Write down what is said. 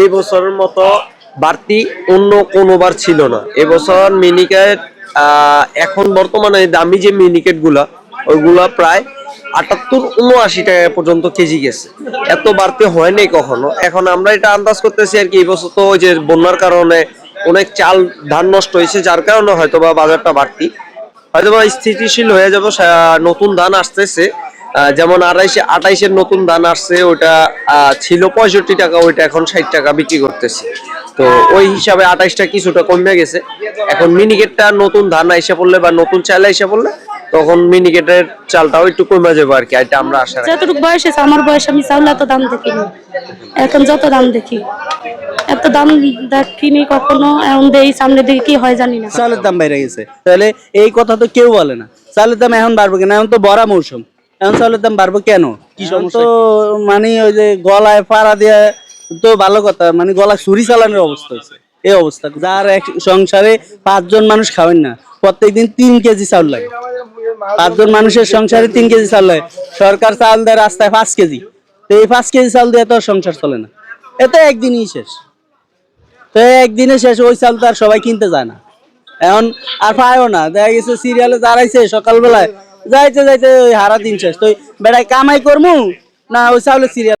এই বছরের মতো বাড়তি অন্য কোনোবার ছিল না। এবছর মিনিকেট এখন বর্তমানে দামি যে মিনিকেটগুলা ওইগুলা প্রায় আটাত্তর উনআশি টাকা পর্যন্ত কেজি গেছে। এত বাড়তি হয়নি কখনো। এখন আমরা এটা আন্দাজ করতেছি আর কি, এই বছর তো ওই যে বন্যার কারণে অনেক চাল ধান নষ্ট হয়েছে, যার কারণে হয়তো বা বাজারটা বাড়তি। হয়তো বা স্থিতিশীল হয়ে যাব নতুন ধান আসতেছে। যেমন আড়াইশে আঠাইশের নতুন ধান আসছে ওইটা আহ, ছিল পঁয়ষট্টি টাকা ওইটা এখন ষাট টাকা বিক্রি করতেছে। তো ওই হিসাবে আঠাইশটা কিছুটা কমে গেছে। এখন মিনিকেটটা নতুন ধান আইসা পড়লে বা নতুন চাল আইসা পড়লে তখন মিনিকেটের চালটাও একটু কমে যাবে আর কি এটা আমরা আশা যতটুকু বয়স হয়েছে আমার বয়স আমি চাউল এত দাম দেখিনি। এখন যত দাম দেখি এত দাম দেখিনি কখনো এখন দেই সামনে দেখি কি হয় জানি না। চালের দাম বেড়ে গেছে। তাহলে এই কথা তো কেউ বলে না। চালের দাম এখন বাড়বে কেন? এখন তো বড়া মৌসুম। এখন দাম বাড়বে কেন? তো মানে ওই যে গলায় পাড়া দিয়ে তো ভালো কথা মানে গলা ছুরি চালানোর অবস্থা হয়েছে। এই অবস্থা যার এক সংসারে পাঁচজন মানুষ খাবেন না। প্রত্যেকদিন তিন কেজি চাউল লাগে। পাঁচজন মানুষের সংসারে তিন কেজি চাউল লাগে। সরকার চাউল দেয় রাস্তায় পাঁচ কেজি। তো এই পাঁচ কেজি চাউল দিয়ে তো সংসার চলে না। এতে একদিনই শেষ। তো একদিনে শেষ ওই চাল তো আর সবাই কিনতে যায় না। এখন আর পায়ও না। দেখা গেছে সিরিয়ালে দাঁড়াইছে সকালবেলায়। যাইতে যাইতে হারা দিন শেষ। তো বেড়ায় কামাই করমু না ওই চাউলের সিরিয়াল